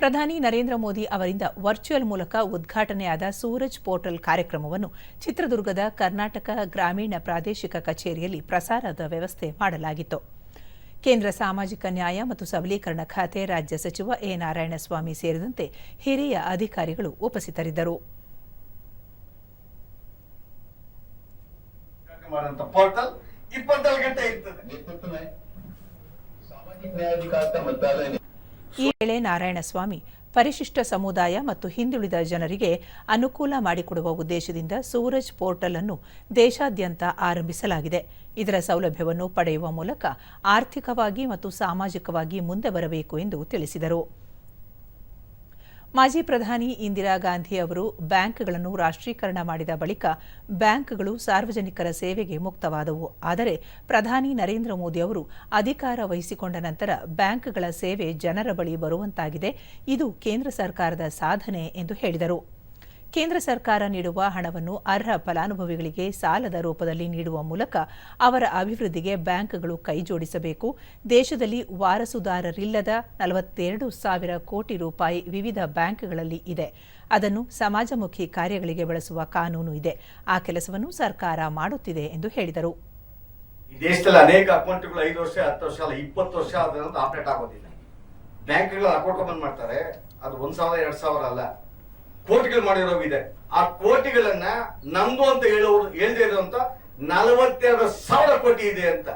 ಪ್ರಧಾನಿ ನರೇಂದ್ರ ಮೋದಿ ಅವರಿಂದ ವರ್ಚುವಲ್ ಮೂಲಕ ಉದ್ಘಾಟನೆಯಾದ ಸೂರಜ್ ಪೋರ್ಟಲ್ ಕಾರ್ಯಕ್ರಮವನ್ನು ಚಿತ್ರದುರ್ಗದ ಕರ್ನಾಟಕ ಗ್ರಾಮೀಣ ಪ್ರಾದೇಶಿಕ ಕಚೇರಿಯಲ್ಲಿ ಪ್ರಸಾರದ ವ್ಯವಸ್ಥೆ ಮಾಡಲಾಗಿತ್ತು. ಕೇಂದ್ರ ಸಾಮಾಜಿಕ ನ್ಯಾಯ ಮತ್ತು ಸಬಲೀಕರಣ ಖಾತೆ ರಾಜ್ಯ ಸಚಿವ ಎ ನಾರಾಯಣಸ್ವಾಮಿ ಸೇರಿದಂತೆ ಹಿರಿಯ ಅಧಿಕಾರಿಗಳು ಉಪಸ್ಥಿತರಿದ್ದರು. ಈ ವೇಳೆ ನಾರಾಯಣಸ್ವಾಮಿ, ಪರಿಶಿಷ್ಟ ಸಮುದಾಯ ಮತ್ತು ಹಿಂದುಳಿದ ಜನರಿಗೆ ಅನುಕೂಲ ಮಾಡಿಕೊಡುವ ಉದ್ದೇಶದಿಂದ ಸೂರಜ್ ಪೋರ್ಟಲ್ ಅನ್ನು ದೇಶಾದ್ಯಂತ ಆರಂಭಿಸಲಾಗಿದೆ. ಇದರ ಸೌಲಭ್ಯವನ್ನು ಪಡೆಯುವ ಮೂಲಕ ಆರ್ಥಿಕವಾಗಿ ಮತ್ತು ಸಾಮಾಜಿಕವಾಗಿ ಮುಂದೆ ಬರಬೇಕು ಎಂದು ತಿಳಿಸಿದರು. ಮಾಜಿ ಪ್ರಧಾನಿ ಇಂದಿರಾ ಗಾಂಧಿ ಅವರು ಬ್ಯಾಂಕ್ಗಳನ್ನು ರಾಷ್ಟ್ರೀಕರಣ ಮಾಡಿದ ಬಳಿಕ ಬ್ಯಾಂಕ್ಗಳು ಸಾರ್ವಜನಿಕರ ಸೇವೆಗೆ ಮುಕ್ತವಾದವು. ಆದರೆ ಪ್ರಧಾನಿ ನರೇಂದ್ರ ಮೋದಿ ಅವರು ಅಧಿಕಾರ ವಹಿಸಿಕೊಂಡ ನಂತರ ಬ್ಯಾಂಕ್ಗಳ ಸೇವೆ ಜನರ ಬಳಿ ಬರುವಂತಾಗಿದೆ. ಇದು ಕೇಂದ್ರ ಸರ್ಕಾರದ ಸಾಧನೆ ಎಂದು ಹೇಳಿದರು. ಕೇಂದ್ರ ಸರ್ಕಾರ ನೀಡುವ ಹಣವನ್ನು ಅರ್ಹ ಫಲಾನುಭವಿಗಳಿಗೆ ಸಾಲದ ರೂಪದಲ್ಲಿ ನೀಡುವ ಮೂಲಕ ಅವರ ಅಭಿವೃದ್ಧಿಗೆ ಬ್ಯಾಂಕ್ಗಳು ಕೈಜೋಡಿಸಬೇಕು ದೇಶದಲ್ಲಿ ವಾರಸುದಾರರಿಲ್ಲದ ನಲವತ್ತೆರಡು ಸಾವಿರ ಕೋಟಿ ರೂಪಾಯಿ ವಿವಿಧ ಬ್ಯಾಂಕ್ಗಳಲ್ಲಿ ಇದೆ. ಅದನ್ನು ಸಮಾಜಮುಖಿ ಕಾರ್ಯಗಳಿಗೆ ಬಳಸುವ ಕಾನೂನು ಇದೆ. ಆ ಕೆಲಸವನ್ನು ಸರ್ಕಾರ ಮಾಡುತ್ತಿದೆ ಎಂದು ಹೇಳಿದರು. ದೇಶದಲ್ಲಿ ಅನೇಕ ಅಕೌಂಟ್ಗಳು ಐದು ವರ್ಷ, ಹತ್ತು ವರ್ಷ ಅಲ್ಲ, ಇಪ್ಪತ್ತು ವರ್ಷ ಆಪರೇಟ್ ಆಗೋದಿಲ್ಲ. ಬ್ಯಾಂಕ್ಗಳ ಅಕೌಂಟ್ ಓಪನ್ ಮಾಡ್ತಾರೆ. ಅದು ಒಂದ್ ಸಾವಿರ, ಎರಡ್ ಸಾವಿರ ಅಲ್ಲ. ಕೋಟಿಗಳು ಮಾಡಿರೋ ಇದೆ. ಆ ಕೋಟಿಗಳನ್ನ ನಮ್ದು ಅಂತ ಹೇಳೋರು ಹೇಳ್ದೇ ಇರುವಂತ ನಲವತ್ತೆರಡು ಸಾವಿರ ಕೋಟಿ ಇದೆ ಅಂತ.